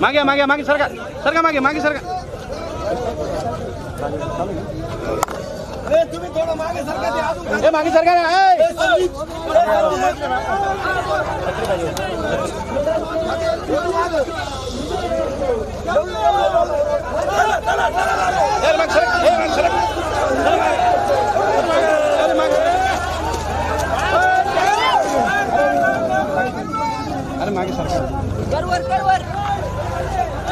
मागे मागे मागे सरका. सरका मागे मागे सरका. मागे सरका. अरे, मागे. अरे मागे सरका मिळालं पाहिजे मिळालं पाहिजे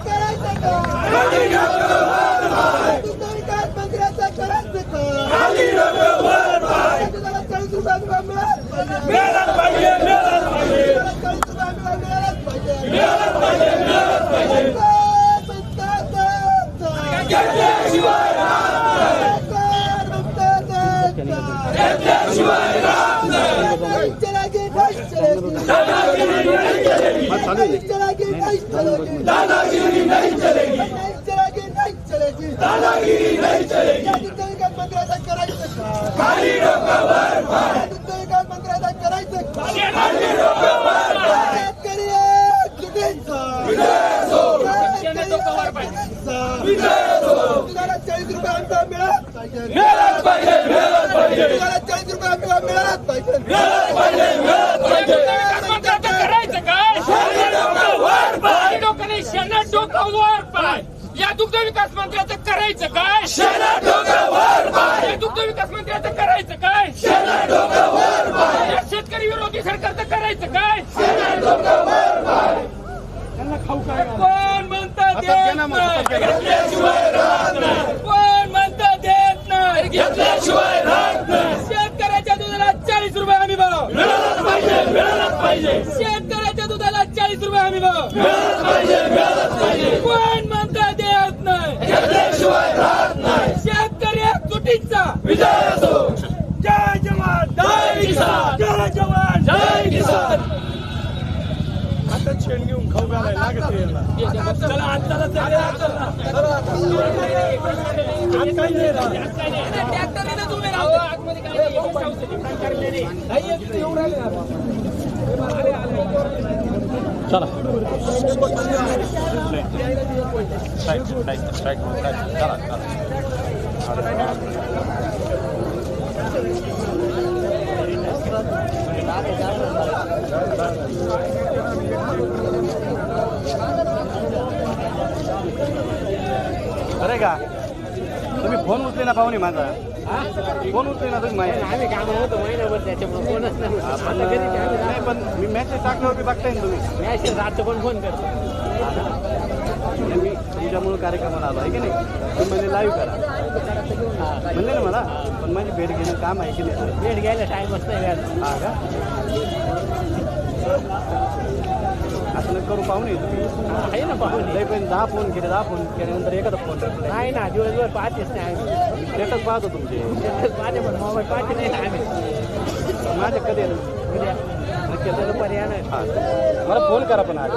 चलागी नहीं चलेगी चला नहीं चलेगी दादागिरी नहीं चलेगी नहीं चलेगी नहीं चलेगी दादागिरी नहीं चलेगी मंत्र्याचा करायचं खाली डोकं वर पाय विकास मंत्र्याचा करायचं खाली डोकं वर पाय शेतकरी तुला 40 रुपये आमचा मिळाला पाहिजे 40 रुपये आमचा मिळाला पाहिजे. मिळाला पाहिजे मिळाला पाहिजे विकास मंत्र्याचं करायचं काय खाली डोकं नाही शेणा डोकं वर पाय या दुग्ध विकास मंत्र्याचं करायचं काय? शेणा डोकं वर पाय या दुग्ध विकास मंत्र्याचं करायचं काय? शेतकरी विरोधी सरकारचं करायचं काय? डोकं वर पाय कोण म्हणतं देत नाही? घेतल्याशिवाय राहत नाही. कोण म्हणतं देत नाही? घेतल्याशिवाय शेतकऱ्याच्या दुधाला चाळीस रुपये हमी भाव. मिळालाच पाहिजे मिळालाच पाहिजे. शेतकऱ्याच्या दुधाला चाळीस रुपये हमी भाव. मिळालाच पाहिजे मिळालाच पाहिजे. कोण म्हणतं देत नाही घेतल्याशिवाय राहत नाही. शेतकरी एकजुटीचा विजय असो. जय जवान जय किसान. जय जवान जय किसान. आता शेण घेऊन खाऊ घालायला लागत चला चला स्ट्राईक स्ट्राईक चला अरे का तुम्ही फोन उचलले ना पाहुनी माझा फोन उचले ना तुम्ही माहिती. आम्ही कामावर होतो महिनाभर त्याच्यामुळे कोणच नाही पण मी मेसेज टाकल्यावरती बघताय ना तुम्ही. मॅसेज राहतो पण फोन करतो. मी तुमच्यामुळे कार्यक्रमाला आलो आहे की नाही? तुम्ही म्हणजे लाईव्ह करा. म्हणले ना मला पण माझी भेट घेणं काम आहे की नाही? भेट घ्यायला टाइमच नाही हा का? असं करू पाहुणे. आहे ना पाहुणे. पण दहा फोन केले दहा फोन केल्यानंतर एखादा फोन नाही ना दिवसभर पाहतेच नाही स्टेटस पाहतो तुमचे. माझे पण मोबाईल पाहते नाही ना आम्ही. माझे कधी नक्की त्याला पर्याय नाही हा. मला फ़ोन करा पण आज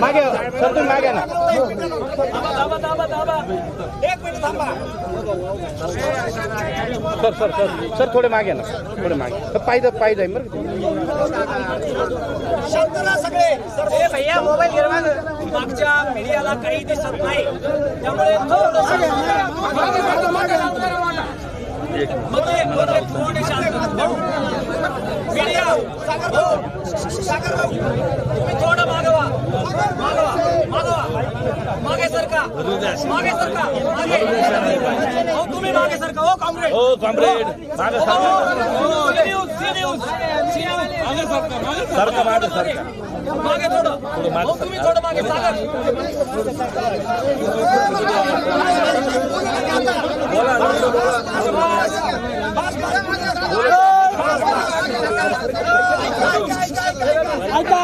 मागे सर तुम्ही मागे ना. Sir sir sir. सर थोडे मागे ना. थोडे मागे. तर पाय जाईल बरं का भैया मोबाईल मागच्या मीडियाला काही दिसत नाही. त्यामुळे थोडं साखरराव तुम्ही थोडं मागवा मागवा मागवा मागे सरका मागे सरका मागे हो तुम्ही मागे सरका हो कॉम्रेड हो कॉम्रेड मागे C news C news C news मागे सरका मागे सरका मागे सरका मागे थोडं हो तुम्ही थोडं मागे सागर बोला बोला बोला ऐका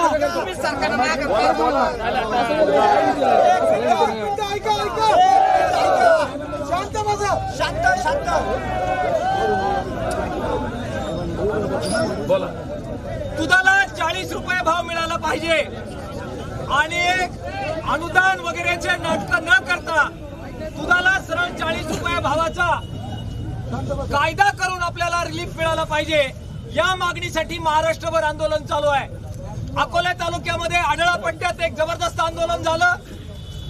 ऐका शांत शांत बोला दुधाला चाळीस रुपये भाव मिळाला पाहिजे. आणि अनुदान वगैरेचे नाटक न करता दुधाला सरळ चाळीस रुपये भावाचा कायदा करून आपल्याला रिलीफ मिळाला पाहिजे. या मागणीसाठी महाराष्ट्रभर आंदोलन चालू आहे. अकोला तालुक्यामध्ये आढळा पट्ट्यात एक जबरदस्त आंदोलन झालं.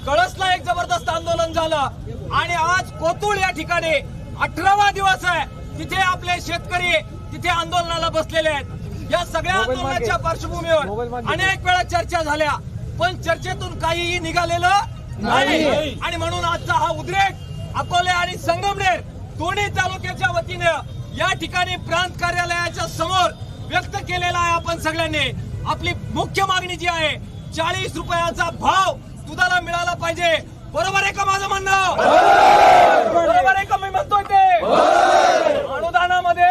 कळसला एक जबरदस्त आंदोलन झालं. आणि आज कोतुळ या ठिकाणी अठरावा दिवस आहे. तिथे आपले शेतकरी तिथे आंदोलनाला बसलेले आहेत. या सगळ्या आंदोलनाच्या पार्श्वभूमीवर अनेक वेळा चर्चा झाल्या. पण चर्चेतून काहीही निघालेलं नाही. आणि म्हणून आजचा हा उद्रेक अकोले आणि संगमनेर दोन्ही तालुक्याच्या वतीनं या ठिकाणी प्रांत कार्यालयाच्या समोर व्यक्त केलेला आहे आपण सगळ्यांनी. आपली मुख्य मागणी जी आहे चाळीस रुपयाचा भाव दुधाला मिळाला पाहिजे. बरोबर आहे का माझं म्हणणं? बरोबर आहे का मी म्हणतोय ते? अनुदानामध्ये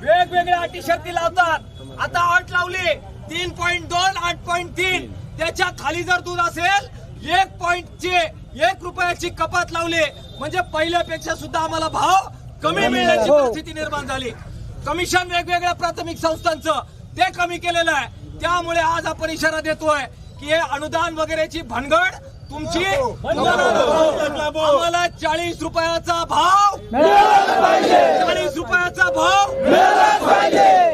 वेगवेगळ्या अटी शर्ती लावतात. आता अट लावली तीन पॉईंट दोन आठ पॉईंट तीन. त्याच्याखाली जर दूध असेल एक पॉईंट चे एक रुपयाची कपात लावली. म्हणजे पहिल्यापेक्षा सुद्धा आम्हाला भाव कमी मिळण्याची परिस्थिती निर्माण झाली. कमिशन वेगवेगळ्या प्राथमिक संस्थांचं ते कमी केलेलं आहे. त्यामुळे आज आपण इशारा देतोय की हे अनुदान वगैरेची भानगड तुमची आम्हाला चाळीस रुपयाचा भाव चाळीस रुपयाचा भाव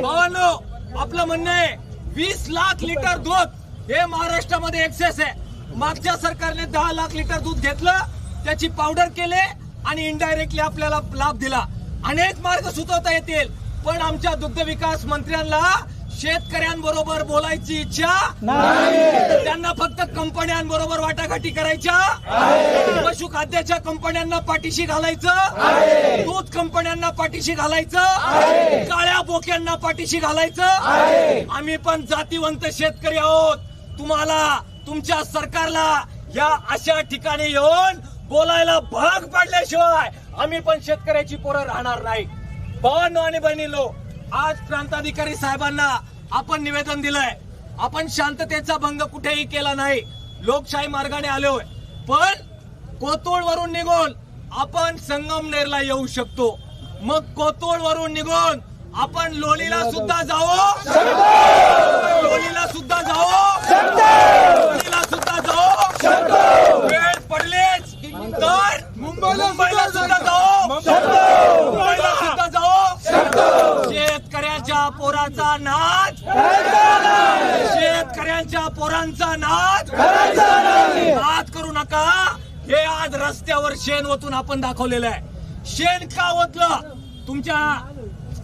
भावांनो आपलं म्हणणं आहे वीस लाख लिटर दूध हे महाराष्ट्रामध्ये एक्सेस आहे. मागच्या सरकारने दहा लाख लिटर दूध घेतलं त्याची पावडर केले आणि इनडायरेक्टली आपल्याला लाभ दिला. अनेक मार्ग सुचवता येतील पण आमच्या दुग्ध विकास मंत्र्यांना शेतकऱ्यांबरोबर बोलायची इच्छा त्यांना फक्त कंपन्यांबरोबर वाटाघाटी करायच्या पशुखाद्याच्या कंपन्यांना पाठीशी घालायचं दूध कंपन्यांना पाठीशी घालायचं काळ्या बोक्यांना पाठीशी घालायचं आम्ही पण जातीवंत शेतकरी आहोत. तुम्हाला तुमच्या सरकारला या अशा ठिकाणी येऊन बोलायला भाग पाडल्याशिवाय आम्ही पण शेतकऱ्याची पोरं राहणार नाही. भावांनो आणि बहिणीलो आज प्रांताधिकारी साहेबांना आपण निवेदन दिलंय. आपण शांततेचा भंग कुठेही केला नाही. लोकशाही मार्गाने आलोय. पण कोतोळ वरून निघून आपण संगमनेरला येऊ शकतो. मग कोतोळ वरून निघून आपण लोणीला सुद्धा जाऊ लोणीला सुद्धा जाऊ लोणीला सुद्धा जाऊ वेळ पडलेच. तर मुंबईला सुद्धा जाऊ मुंबईला सुद्धा जाऊ शेतकऱ्याच्या पोराचा नाच शेतकऱ्यांच्या पोरांचा नाच नाच करू नका. हे आज रस्त्यावर शेण ओतून आपण दाखवलेलं आहे. शेण का ओतलं? तुमच्या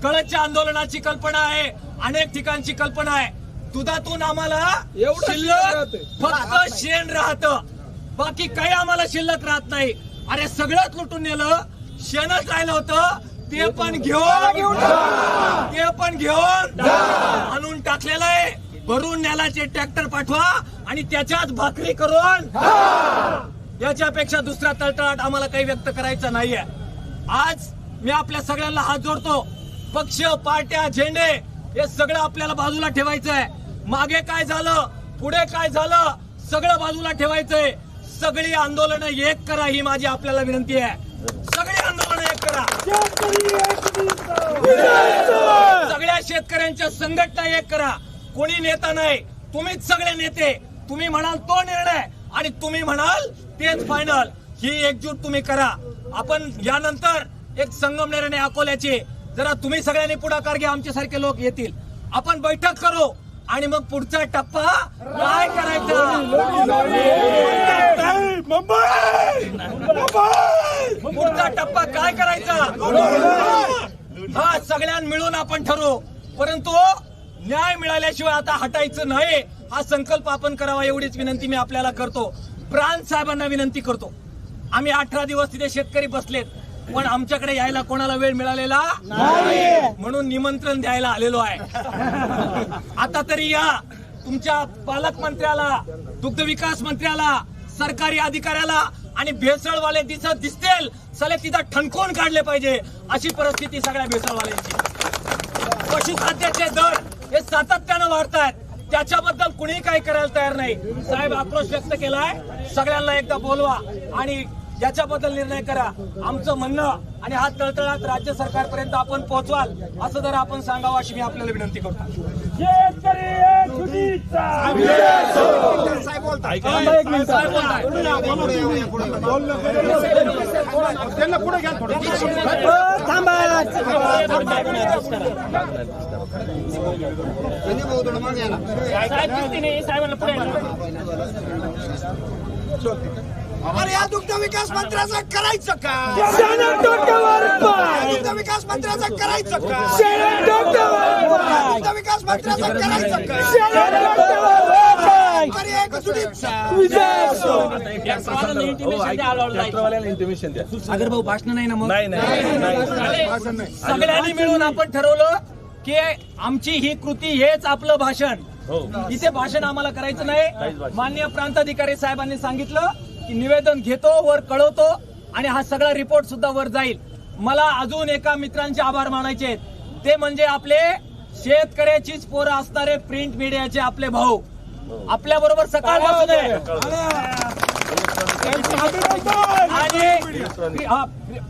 कळच्या आंदोलनाची कल्पना आहे. अनेक ठिकाणची कल्पना आहे. दुधातून आम्हाला शिल्लक फक्त शेण राहत. बाकी काही आम्हाला शिल्लक राहत नाही. अरे सगळंच लुटून नेलं. शेणच राहिलं होतं. ते पण घेऊन ते पण घेऊन आणून टाकलेलं आहे. भरून नेलाचे ट्रॅक्टर पाठवा आणि त्याच्यात भाकरी करून याच्यापेक्षा दुसरा तळतळाट आम्हाला काही व्यक्त करायचा नाहीये. आज मी आपल्या सगळ्यांना हात जोडतो. पक्ष पार्ट्या झेंडे हे सगळं आपल्याला बाजूला ठेवायचं आहे मागे काय झालं? पुढे काय झालं? सगळं बाजूला ठेवायचंय. सगळी आंदोलनं एक करा ही माझी आपल्याला विनंती आहे. सगळी आंदोलनं एक करा. सगळ्या शेतकऱ्यांच्या संघटना एक करा. कोणी नेता नाही. तुम्हीच सगळे नेते. तुम्ही म्हणाल तो निर्णय आणि तुम्ही म्हणाल तेच फायनल ही एकजूट तुम्ही करा. आपण यानंतर एक संगमनेर आणि अकोल्याची जरा तुम्ही सगळ्यांनी पुढाकार घ्या आमच्यासारखे लोक येतील. आपण बैठक करू आणि मग पुढचा टप्पा काय करायचा. पुढचा टप्पा काय करायचा? हा सगळ्यां मिळून आपण ठरवू. परंतु न्याय मिळाल्याशिवाय आता हटायचं नाही. हा संकल्प आपण करावा एवढीच विनंती मी आपल्याला करतो. प्राण साहेबांना विनंती करतो. आम्ही अठरा दिवस तिथे शेतकरी बसलेत. पण आमच्याकडे यायला कोणाला वेळ मिळालेला? म्हणून निमंत्रण द्यायला आलेलो आहे. आता तरी या तुमच्या पालकमंत्र्याला दुग्ध विकास मंत्र्याला सरकारी अधिकाऱ्याला आणि भेसळवाले दिसत दिसतील सले तिथं ठणकून काढले पाहिजे अशी परिस्थिती सगळ्या भेसळवाल्यांची. पशुखाद्याचे दर हे सातत्यानं वाढत आहेत त्याच्याबद्दल कुणीही काही करायला तयार नाही. साहेब आक्रोश व्यक्त केलाय. सगळ्यांना एकदा बोलवा आणि याच्याबद्दल निर्णय करा आमचं म्हणणं आणि हा तळतळात राज्य सरकारपर्यंत आपण पोहोचवाल असं जर आपण सांगावं अशी मी आपल्याला विनंती करतो अरे या दुग्ध विकास मंत्र्याचं करायचं का? दुग्ध विकास मंत्र्याचं करायचं का? दुग्ध विकास मंत्र्याचं करायचं का. सागर भाऊ भाषण नाही ना मग? सगळ्यांनी मिळून आपण ठरवलं की आमची ही कृती हेच आपलं भाषण. इथे भाषण आम्हाला करायचं नाही. मान्य प्रांताधिकारी साहेबांनी सांगितलं. निवेदन घेतो वर कळवतो आणि हा सगळा रिपोर्ट सुद्धा वर जाईल. मला अजून एका मित्रांचे आभार मानायचे आहेत. ते म्हणजे आपले शेतकऱ्याचीच पोरं असणारे प्रिंट मीडियाचे आपले भाऊ. आपल्या बरोबर सकाळपासून. आणि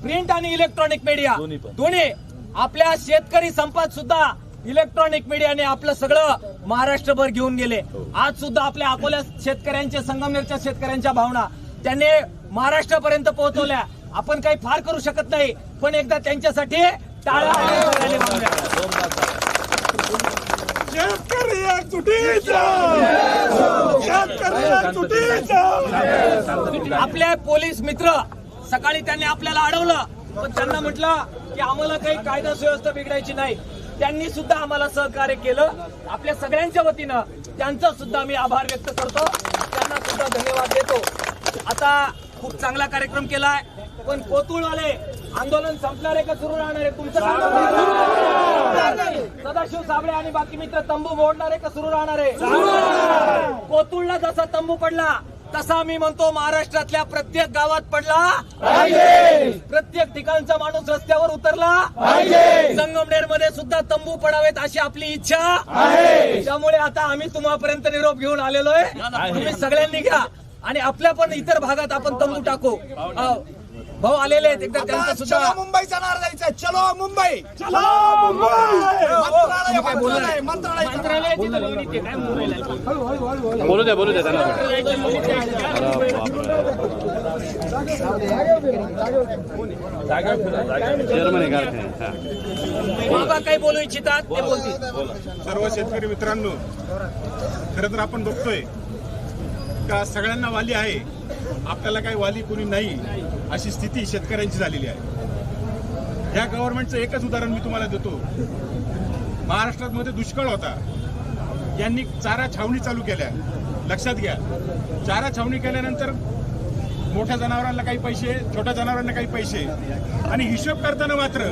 प्रिंट आणि इलेक्ट्रॉनिक मीडिया दोन्ही आपल्या शेतकरी संपात सुद्धा इलेक्ट्रॉनिक मीडियाने आपलं सगळं महाराष्ट्रभर घेऊन गेले. आज सुद्धा आपल्या अकोल्या शेतकऱ्यांच्या संगमनेरच्या शेतकऱ्यांच्या भावना. त्यांनी महाराष्ट्रापर्यंत पोहोचवल्या. आपण काही फार करू शकत नाही पण एकदा त्यांच्यासाठी लावूया. आपले पोलीस मित्र सकाळी त्यांनी आपल्याला अडवलं पण त्यांना म्हटलं की आम्हाला काही कायदा सुव्यवस्था बिघडायची नाही. त्यांनी सुद्धा आम्हाला सहकार्य केलं. आपल्या सगळ्यांच्या वतीनं त्यांचा सुद्धा मी आभार व्यक्त करतो. त्यांना सुद्धा धन्यवाद देतो. आता खूप चांगला कार्यक्रम केलाय. पण कोतुळवाले आंदोलन संपणार आहे का सुरू राहणार? आहे तुमचं आहे? सदाशिव साबळे आणि बाकी मित्र तंबू मोडणार आहे का सुरू राहणार? आहे कोतुळला जसा तंबू पडला तसा मी म्हणतो महाराष्ट्रातल्या प्रत्येक गावात पडला. प्रत्येक ठिकाणचा माणूस रस्त्यावर उतरला. संगमनेरमध्ये सुद्धा तंबू पडावेत अशी आपली इच्छा. त्यामुळे आता आम्ही तुम्हापर्यंत निरोप घेऊन आलेलोय तुम्ही सगळ्यांनी घ्या. आणि आपल्या पण इतर भागात आपण तंबू टाकू. भाऊ आलेले आहेत. एकदा त्यांचं सुद्धा चलो मुंबईचा नारा द्यायचा. चलो मुंबई. चलो मुंबई. मंत्रालय ते काय मुंबईला बोलू द्या बोलू द्या त्यांना हा. काही बोलू इच्छितात ते बोलतील. सर्व शेतकरी मित्रांनो खरं तर आपण बघतोय का सगळ्यांना वाली आहे? आपल्याला काही वाली कोणी नाही अशी स्थिती शेतकऱ्यांची झालेली आहे. या गव्हर्नमेंटचं एकच उदाहरण मी तुम्हाला देतो. महाराष्ट्रात मध्ये दुष्काळ होता. यांनी चारा छावणी चालू केल्या. लक्षात घ्या. चारा छावणी केल्यानंतर मोठ्या जनावरांना काही पैसे छोट्या जनावरांना काही पैसे. आणि हिशोब करताना मात्र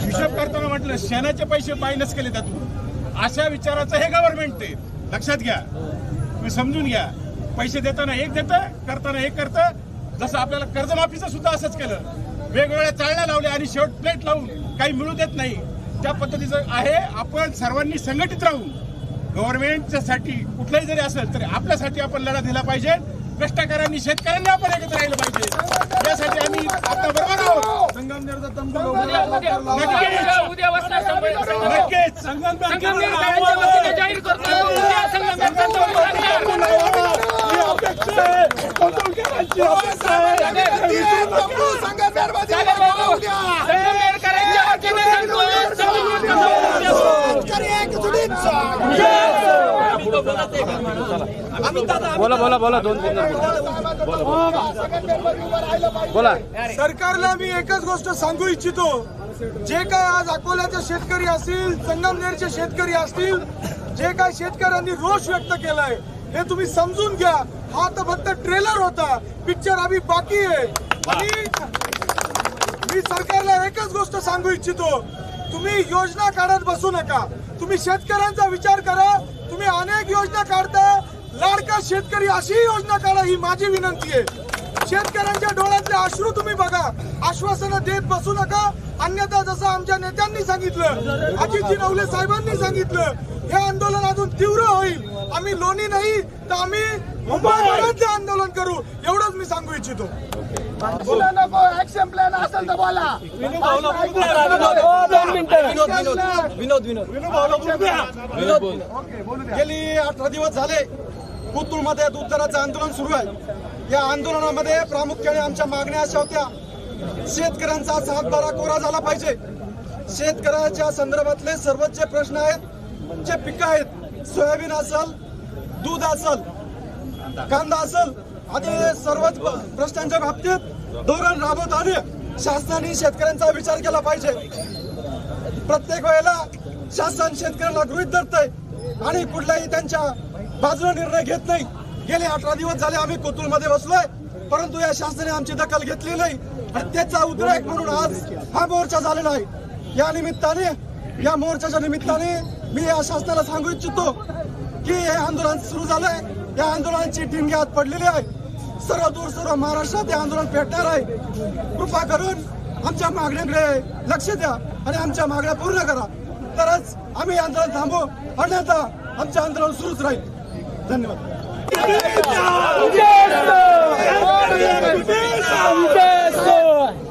हिशोब करताना म्हटलं शेणाचे पैसे मायनस केले त्यातून. अशा विचाराचं हे गव्हर्नमेंट ते लक्षात घ्या. तुम्ही समजून घ्या. पैसे देताना एक देतं करताना एक करतं. जसं आपल्याला कर्जमाफीचं सुद्धा असंच केलं. वेगवेगळ्या चाळण्या लावल्या आणि शेवट प्लेट लावून काही मिळू देत नाही. त्या पद्धतीचं आहे. आपण सर्वांनी संघटित राहून गव्हर्नमेंटच्यासाठी कुठलंही कुठलाही जरी असेल तरी आपल्यासाठी आपण लढा दिला पाहिजे. कष्टकऱ्यांनी शेतकऱ्यांनी आपण एकत्र राहिलं पाहिजे. यासाठी आम्ही आपल्या बरोबर आहोत. नक्कीच. संगमनेर बोला बोला बोला दोन तीन बोला. सरकारला मी एकच गोष्ट सांगू इच्छितो. जे काय आज अकोल्याचे शेतकरी असतील संगमनेरचे शेतकरी असतील जे काय शेतकऱ्यांनी रोष व्यक्त केलाय हे तुम्ही समजून घ्या. हा तर फक्त ट्रेलर होता. पिक्चर आम्ही बाकी आहे. आणि मी सरकारला एकच गोष्ट सांगू इच्छितो. तुम्ही योजना काढत बसू नका. तुम्ही शेतकऱ्यांचा विचार करा तुम्ही अनेक योजना काढता लाडका शेतकरी अशी योजना काढा ही माझी विनंती आहे. शेतकऱ्यांच्या डोळ्यातले अश्रू तुम्ही बघा आश्वासनं देत बसू नका. अन्यथा जसं आमच्या नेत्यांनी सांगितलं अजितजी नवले साहेबांनी सांगितलं हे आंदोलन अजून तीव्र होईल. आम्ही लोणी नाही तर आम्ही मुंबईपर्यंत आंदोलन करू एवढंच मी सांगू इच्छितो. बोला. नको ऍक्शन प्लॅन असेल तर बोला. गेली अठरा दिवस झाले. मध्ये दूध दराचं आंदोलन सुरू आहे. या आंदोलनामध्ये प्रामुख्याने आमच्या मागण्या अशा होत्या. शेतकऱ्यांचा सातबारा कोरा झाला पाहिजे. शेतकऱ्याच्या संदर्भातले सर्वच जे प्रश्न आहेत. जे पिकं आहेत सोयाबीन असल दूध असल कांदा असेल. आणि सर्वच प्रश्नांच्या बाबतीत धोरण राबवताना शासनाने शेतकऱ्यांचा विचार केला पाहिजे. प्रत्येक वेळेला शासन शेतकऱ्याला गृहित धरतय आणि कुठलाही त्यांच्या बाजूला निर्णय घेत नाही. गेले अठरा दिवस झाले आम्ही कोतुळमध्ये बसलोय. परंतु या शासनाने आमची दखल घेतली नाही. आणि त्याचा उद्रेक म्हणून आज हा मोर्चा झालेला आहे. या निमित्ताने या मोर्चाच्या निमित्ताने मी या शासनाला सांगू इच्छितो की हे आंदोलन सुरू झालंय. या आंदोलनाची ठिणगी हात पडलेली आहे. सर्व दूर सर्व महाराष्ट्रात हे आंदोलन पेटणार आहे. कृपा करून आमच्या मागण्याकडे लक्ष द्या आणि आमच्या मागण्या पूर्ण करा. तरच आम्ही आंदोलन थांबू. अन्यथा आमचे आंदोलन सुरूच राहील. धन्यवाद.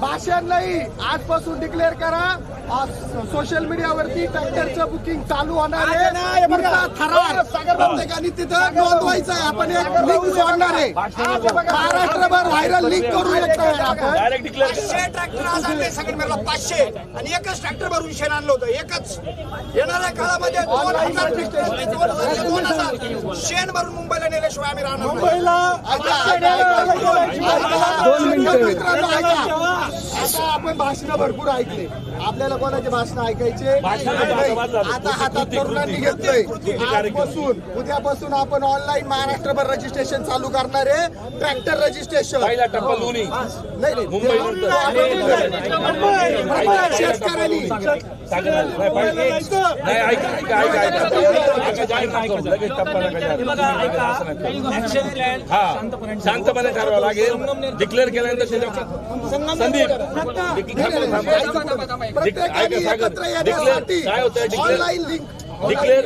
भाषण नाही. आजपासून डिक्लेअर करा. आज सोशल मीडियावरती ट्रॅक्टरचं बुकिंग चालू होणार आहे. थरार. प्रत्येकाने तिथं. नोंदवायचं आहे. आपण एक लिंक जोडणार आहे. महाराष्ट्रभर व्हायरल लिंक करू. शकतो आपण पाचशे ट्रॅक्टर आज आणले संगमनेरला पाचशे. आणि एकच ट्रॅक्टर भरून शेण आणलं होतं. एकच. येणाऱ्या काळामध्ये दोन हजार दोन दोन शेण भरून मुंबईला नेल्याशिवाय आम्ही राहणार नाही. मित्रांनो, ऐका. आता आपण भाषण भरपूर ऐकले. आपल्याला कोणाचे भाषण ऐकायचे. आता हातात तरुणांनी घेतलंय आजपासून उद्यापासून आपण ऑनलाईन महाराष्ट्रभर रजिस्ट्रेशन चालू करणार आहे. ट्रॅक्टर रजिस्ट्रेशन नाही. शेतकऱ्यांनी. हे हा शांतपणे ठरवावं लागेल. डिक्लेअर केल्यानंतर संदीप डिक- थांबा, थांबा. Declare online link declare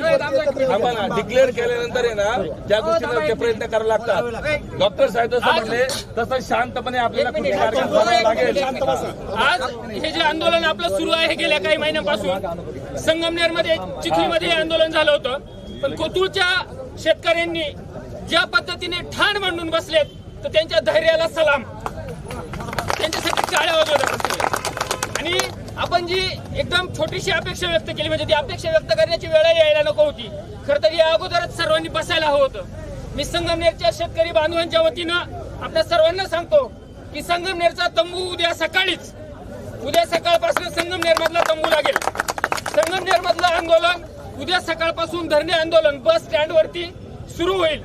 declare केल्यानंतर आहे ना त्या गोष्टींना ते प्रयत्न करायला लागतात डॉक्टर साहेब जसं म्हणले तसं शांतपणे आपल्याला कृती कार्यक्रम करावा लागेल आज हे जे आंदोलन आपलं सुरू आहे गेल्या काही महिन्यांपासून संगमनेरमध्ये चिखलीमध्ये आंदोलन झालं होतं पण कोतुळच्या शेतकऱ्यांनी ज्या पद्धतीने ठाण मांडून बसलेत तर त्यांच्या धैर्याला सलाम. त्यांच्यासाठी टाळ्या वाजवल्या आणि आपण जी एकदम छोटीशी अपेक्षा व्यक्त केली म्हणजे ती अपेक्षा व्यक्त करण्याची वेळ यायला नको होती. खरं तर या अगोदरच सर्वांनी बसायला हवं होतं. मी संगमनेरच्या शेतकरी बांधवांच्या वतीनं आपल्या सर्वांना सांगतो की संगमनेरचा तंबू उद्या सकाळीच उद्या सकाळपासून संगमनेर मधला तंबू लागेल. संगमनेर मधलं आंदोलन उद्या सकाळपासून धरणे आंदोलन बस स्टँड वरती सुरू होईल.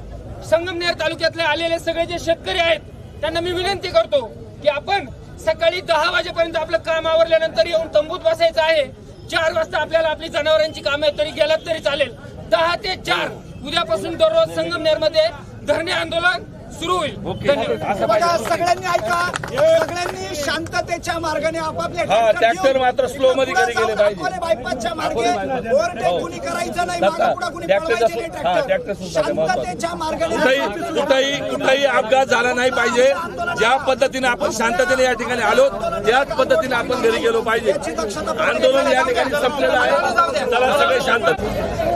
संगमनेर तालुक्यातले आलेले सगळे जे शेतकरी आहेत त्यांना मी विनंती करतो की आपण सकाळी दहा वाजेपर्यंत आपलं काम आवरल्यानंतर येऊन तंबूत बसायचं आहे. चार वाजता आपल्याला आपली जनावरांची कामे तरी गेलात तरी चालेल. दहा ते चार. उद्यापासून दररोज संगमनेरमध्ये धरणे आंदोलन सुरू होईल. बघा सगळ्यांनी ऐका. सगळ्यांनी शांततेच्या मार्गाने आपापले हा, ट्रॅक्टर मात्र slow मध्ये गेले पाहिजे. बायपासच्या मार्गे. ओव्हरटेक कुणी करायचं नाही हा. शांततेच्या मार्गाने कुठेही कुठेही अपघात झाला नाही पाहिजे. ज्या पद्धतीने आपण शांततेने या ठिकाणी आलो त्याच पद्धतीने आपण घरी गेलो पाहिजे. आंदोलन या ठिकाणी संपलेलं आहे. चला सगळे शांत.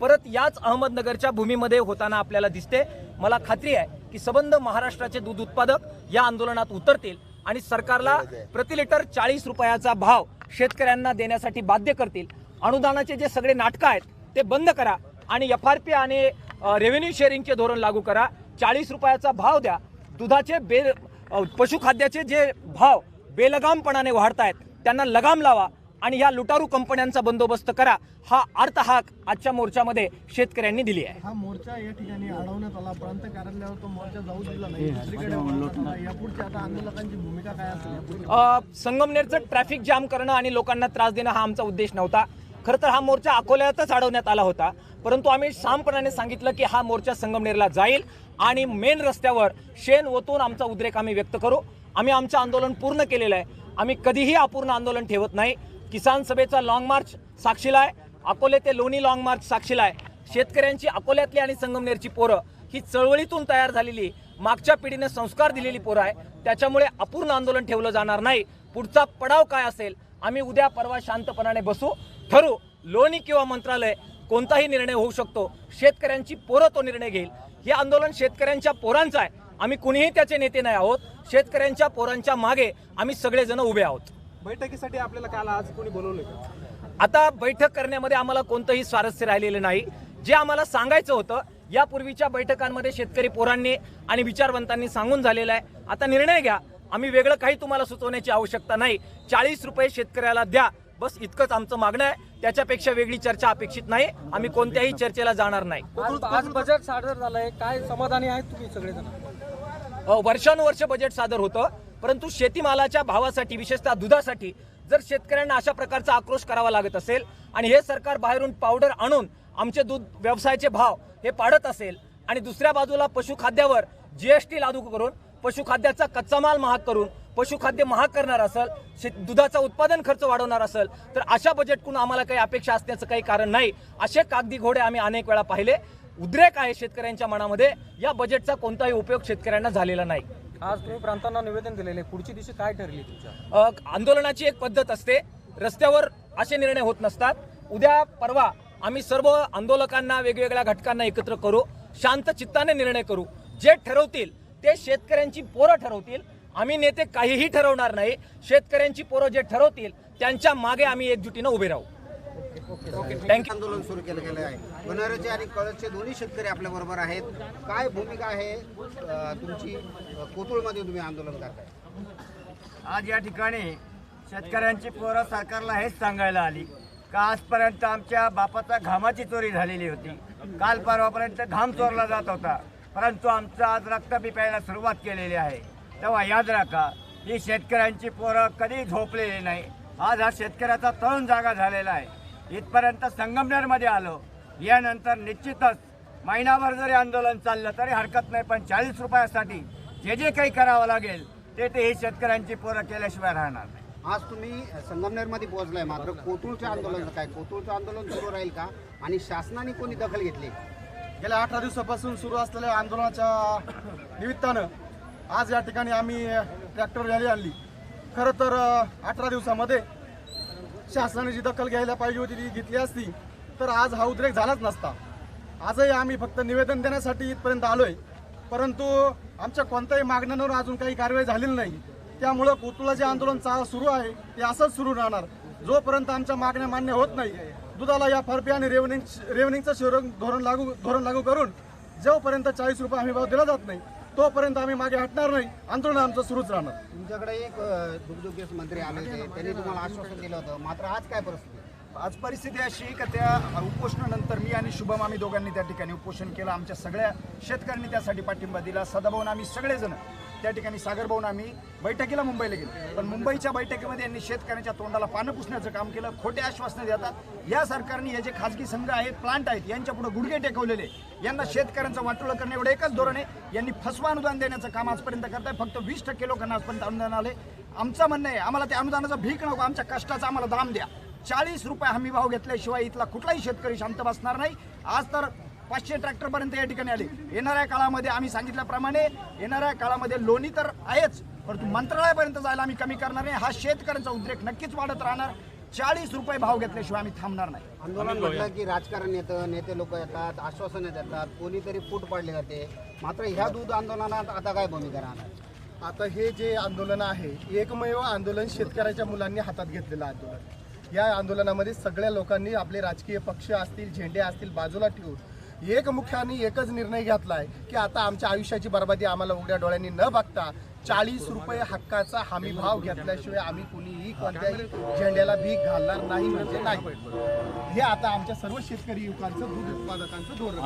परत याच अहमदनगरच्या भूमीमध्ये होताना आपल्याला दिसते. मला खात्री आहे की सबंध महाराष्ट्राचे दूध उत्पादक या आंदोलनात उतरतील आणि सरकारला प्रति लिटर चाळीस रुपयाचा भाव शेतकऱ्यांना देण्यासाठी बाध्य करतील. अनुदानाचे जे सगळे नाटकं आहेत ते बंद करा आणि एफ आर पी आणि रेव्हेन्यू शेअरिंगचे धोरण लागू करा. चाळीस रुपयाचा भाव द्या. दुधाचे बे पशुखाद्याचे जे भाव बेलगामपणाने वाढतायत त्यांना लगाम लावा आणि या लुटारू कंपन्यांचा बंदोबस्त करा हा अर्थ हाक आजच्या मोर्चामध्ये शेतकऱ्यांनी दिली आहे. हा मोर्चा या ठिकाणी अडवण्यात आला प्रांत कार्यालयावर तो मोर्चा जाऊ दिला नाही. दुसरीकडे आता आंदोलकांची भूमिका काय असेल संगमनेरचं ट्रॅफिक जाम करणं आणि लोकांना त्रास देणं हा आमचा उद्देश नव्हता. खरं तर हा मोर्चा अकोल्यातच अडवण्यात आला होता. परंतु आम्ही सामपणाने सांगितलं की हा मोर्चा संगमनेरला जाईल. आणि मेन रस्त्यावर शेण ओतून आमचा उद्रेक आम्ही व्यक्त करू. आम्ही आमचं आंदोलन पूर्ण केलेलं आहे. आम्ही कधीही अपूर्ण आंदोलन ठेवत नाही. किसान सभेचा लाँग मार्च साक्षीला आहे. अकोले ते लोणी लाँग मार्च साक्षीला आहे. शेतकऱ्यांची अकोल्यातली आणि संगमनेरची पोरं ही चळवळीतून तयार झालेली मागच्या पिढीने संस्कार दिलेली पोरं आहे. त्याच्यामुळे अपूर्ण आंदोलन ठेवलं जाणार नाही. पुढचा पडाव काय असेल आम्ही उद्या परवा शांतपणाने बसू. ठरू लोणी किंवा मंत्रालय कोणताही निर्णय होऊ शकतो. शेतकऱ्यांची पोरं तो निर्णय घेईल. हे आंदोलन शेतकऱ्यांच्या पोरांचं आहे. आम्ही कुणीही त्याचे नेते नाही आहोत. शेतकऱ्यांच्या पोरांच्या मागे आम्ही सगळेजण उभे आहोत. बैठकीसाठी आपल्याला काल आज कोणी बोलवलं आता बैठक करण्यामध्ये आम्हाला कोणतंही स्वारस्य राहिलेलं नाही. जे आम्हाला सांगायचं होतं यापूर्वीच्या बैठकांमध्ये शेतकरी पोरांनी आणि विचारवंतांनी सांगून झालेलं आहे. आता निर्णय घ्या. आम्ही वेगळं काही तुम्हाला सुचवण्याची आवश्यकता नाही. चाळीस रुपये शेतकऱ्याला द्या. बस इतकंच आमचं मागणं आहे. त्याच्यापेक्षा वेगळी चर्चा अपेक्षित नाही. आम्ही कोणत्याही चर्चेला जाणार नाही. आज बजेट सादर झालंय. काय समाधानी आहेत तुम्ही सगळेजण? वर्षानुवर्ष बजेट सादर होतं. परंतु शेतीमालाच्या भावासाठी विशेषतः दुधासाठी जर शेतकऱ्यांना अशा प्रकारचा आक्रोश करावा लागत असेल आणि हे सरकार बाहेरून पावडर आणून आमचे दूध व्यवसायाचे भाव हे पाडत असेल आणि दुसऱ्या बाजूला पशुखाद्यावर जीएसटी लागू करून पशुखाद्याचा कच्चा माल महाग करून पशुखाद्य महाग करणार असेल शेत दुधाचा उत्पादन खर्च वाढवणार असेल तर अशा बजेटकडून आम्हाला काही अपेक्षा असण्याचं काही कारण नाही. असे कागदी घोडे आम्ही अनेक वेळा पाहिले. उद्रेक आहे शेतकऱ्यांच्या मनामध्ये. या बजेटचा कोणताही उपयोग शेतकऱ्यांना झालेला नाही. आज तुम्ही प्रांतांना निवेदन दिलेले पुढची दिशा काय ठरली तुमच्या? आंदोलनाची एक पद्धत असते. रस्त्यावर असे निर्णय होत नसतात. उद्या परवा आम्ही सर्व आंदोलकांना वेगवेगळ्या घटकांना एकत्र करू. शांत चित्ताने निर्णय करू. जे ठरवतील ते शेतकऱ्यांची पोरं ठरवतील. आम्ही नेते काहीही ठरवणार नाही. शेतकऱ्यांची पोरं जे ठरवतील त्यांच्या मागे आम्ही एकजुटीनं उभे राहू. थँक्यू आंदोलन सुरू केलं गेलं आहे. वनराचे आणि कळसचे दोन्ही शेतकरी आपल्या बरोबर आहेत. काय भूमिका आहे तुमची? अ, कोथरूडमध्ये तुम्ही आंदोलन करताय. आज या ठिकाणी शेतकऱ्यांची पोरं सरकारला हेच सांगायला आली. का आजपर्यंत आमच्या बापाचा घामाची चोरी झालेली होती. काल परवापर्यंत घाम चोरला जात होता. परंतु आमचं आज रक्त पिपायला सुरुवात केलेली आहे. तेव्हा याद राखा ही शेतकऱ्यांची पोरं कधी झोपलेली नाही. आज हा शेतकऱ्याचा तरुण जागा झालेला आहे. इथपर्यंत संगमनेरमध्ये आलो. यानंतर निश्चितच महिनाभर जरी आंदोलन चाललं तरी हरकत नाही पण चाळीस रुपयासाठी जे जे काही करावं लागेल ते ते ही शेतकऱ्यांची पोरं केल्याशिवाय राहणार नाही. आज तुम्ही संगमनेरमध्ये पोहोचलाय मात्र कोथरूडच्या आंदोलनाचं काय? कोथरूडचं आंदोलन सुरू राहील का? आणि शासनाने कोणी दखल घेतली? गेल्या अठरा दिवसापासून सुरू असलेल्या आंदोलनाच्या निमित्तानं आज या ठिकाणी आम्ही ट्रॅक्टर रॅली आणली. खरं तर अठरा दिवसामध्ये शासनाने जी दखल घ्यायला पाहिजे होती ती घेतली असती तर आज हा उद्रेक झालाच नसता. आजही आम्ही फक्त निवेदन देण्यासाठी इथपर्यंत आलोय. परंतु आमच्या कोणत्याही मागण्यांवर अजून काही कारवाई झालेली नाही. त्यामुळं कोतुळा जे आंदोलन चा सुरू आहे ते असंच सुरू राहणार. जोपर्यंत आमच्या मागण्या मान्य होत नाही दुधाला या फरपी आणि रेवनिंग रेवनिंगचं शिवरण धोरण लागू धोरण लागू करून जोपर्यंत चाळीस रुपये हमी भाव दिला जात नाही तोपर्यंत आम्ही मागे हटणार नाही. आंदोलन आमचं सुरूच राहणार. तुमच्याकडे एक दुग्धोद्योग मंत्री आले होते. त्यांनी तुम्हाला आश्वासन दिलं होतं. मात्र आज काय परिस्थिती आज परिस्थिती अशी का त्या उपोषणानंतर मी आणि शुभम आम्ही दोघांनी त्या ठिकाणी उपोषण केलं. आमच्या सगळ्या शेतकऱ्यांनी त्यासाठी पाठिंबा दिला. सदाभाऊन आम्ही सगळेजण त्या ठिकाणी सागरभाऊन आम्ही बैठकीला मुंबईला गेलो. पण मुंबईच्या बैठकीमध्ये यांनी शेतकऱ्यांच्या तोंडाला पानं पुसण्याचं काम केलं खोटे आश्वासनं देतात. या सरकारने हे जे खाजगी संघ आहेत प्लांट आहेत यांच्या पुढे गुडघे टेकवलेले यांना शेतकऱ्यांचं वाटोळं करणे एवढं एकच धोरण आहे. यांनी फसवा अनुदान देण्याचं काम आजपर्यंत करताय. फक्त वीस टक्के लोकांना आजपर्यंत अनुदान आले आमचं म्हणणं आहे आम्हाला त्या अनुदानाचा भीक नको आमच्या कष्टाचा आम्हाला दाम द्या. चाळीस रुपये हमी भाव घेतल्याशिवाय इथला कुठलाही शेतकरी शांत बसणार नाही. आज तर पाचशे ट्रॅक्टरपर्यंत या ठिकाणी आले. येणाऱ्या काळामध्ये आम्ही सांगितल्याप्रमाणे येणाऱ्या काळामध्ये लोणी तर आहेच परंतु मंत्रालयापर्यंत जायला आम्ही कमी करणार नाही. हा शेतकऱ्यांचा उद्रेक नक्कीच वाढत राहणार. चाळीस रुपये भाव घेतल्याशिवाय आम्ही थांबणार नाही. आंदोलन म्हटलं की राजकारण येतं नेते लोक येतात आश्वासनं देतात कोणीतरी फूट पाडली जाते. मात्र ह्या दूध आंदोलनात आता काय भूमिका राहणार? आता हे जे आंदोलन आहे एकमेव आंदोलन शेतकऱ्याच्या मुलांनी हातात घेतलेलं आंदोलन. या आंदोलनामध्ये सगळ्या लोकांनी आपले राजकीय पक्ष असतील झेंडे असतील बाजूला ठेवून एक मुख्याने एकच निर्णय घेतला आहे की आता आमच्या आयुष्याची बर्बादी आम्हाला उघड्या डोळ्यांनी न बघता चाळीस रुपये हक्काचा हमी भाव घेतल्याशिवाय आम्ही कुणीही कोणत्याही झेंड्याला भीक घालणार नाही म्हणजे नाही. हे आता आमच्या सर्व शेतकरी युवकांचं दूध उत्पादकांचं धोरण.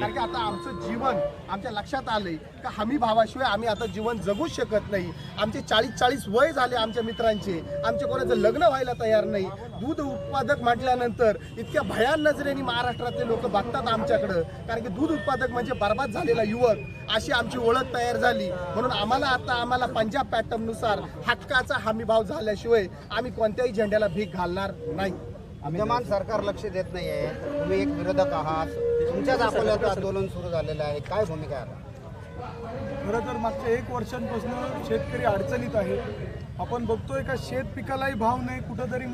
कारण की आता आमचं जीवन आमच्या लक्षात आलंय का हमी भावाशिवाय आम्ही आता जीवन जगूच शकत नाही. आमचे चाळीस चाळीस वय झाले आमच्या मित्रांचे. आमचे कोणाचं लग्न व्हायला तयार नाही. दूध उत्पादक म्हटल्यानंतर इतक्या भयान नजरेने महाराष्ट्रातले लोक बघतात आमच्याकडं. कारण की दूध उत्पादक म्हणजे बर्बाद झालेला युवक. अशी आमची ओळख तयार झाली. म्हणून आम्हाला आता आम्हाला पंजाब पॅटर्ननुसार हक्काचा हमी भाव झाल्याशिवाय आम्ही कोणत्याही झेंड्याला भीक घालणार नाही. विद्यमान सरकार लक्ष देत नाहीये. तुम्ही एक विरोधक आहात. तुमच्याच अकोल्यात आंदोलन सुरू झालेलं आहे. काय भूमिका आहे आता? खरं तर मागच्या एक वर्षांपासून शेतकरी अडचणीत आहे. आपण बघतोय का शेत पिकालाही भाव नाही कुठंतरी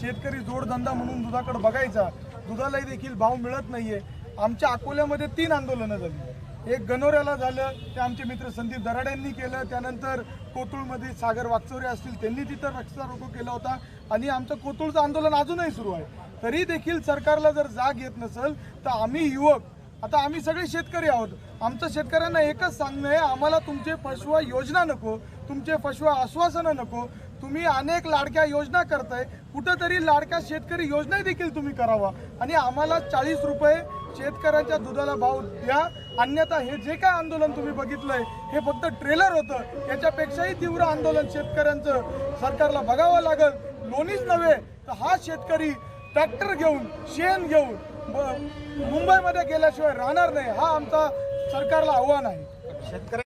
शेतकरी जोडधंदा म्हणून दुधाकडे बघायचा. दुधालाही देखील भाव मिळत नाहीये. आमच्या अकोल्यामध्ये तीन आंदोलनं झाली. एक गणोऱ्याला झालं ते आमचे मित्र संदीप दराड्यांनी केलं त्यानंतर कोतुळमध्ये सागर वाकचोरे असतील त्यांनी तिथं रक्षा केला होता. आणि आमचं कोतुळचं आंदोलन अजूनही सुरू आहे. तरी देखील सरकारला जर जाग येत नसेल तर आम्ही युवक आता आम्ही सगळे शेतकरी आहोत. आमचं शेतकऱ्यांना एकच सांगणं आहे आम्हाला तुमचे फसवा योजना नको तुमचे फसवा आश्वासनं नको. तुम्ही अनेक लाडक्या योजना करताय कुठंतरी लाडक्या शेतकरी योजना देखील तुम्ही करावा. आणि आम्हाला चाळीस रुपये शेतकऱ्यांच्या दुधाला भाव द्या. अन्यथा हे जे काय आंदोलन तुम्ही बघितलंय हे फक्त ट्रेलर होतं. याच्यापेक्षाही तीव्र आंदोलन शेतकऱ्यांचं सरकारला बघावं लागल. लोणीच नव्हे तर हा शेतकरी ट्रॅक्टर घेऊन शेण घेऊन मुंबईमध्ये गेल्याशिवाय राहणार नाही हा आमचा सरकारला आव्हान आहे. शेतकरी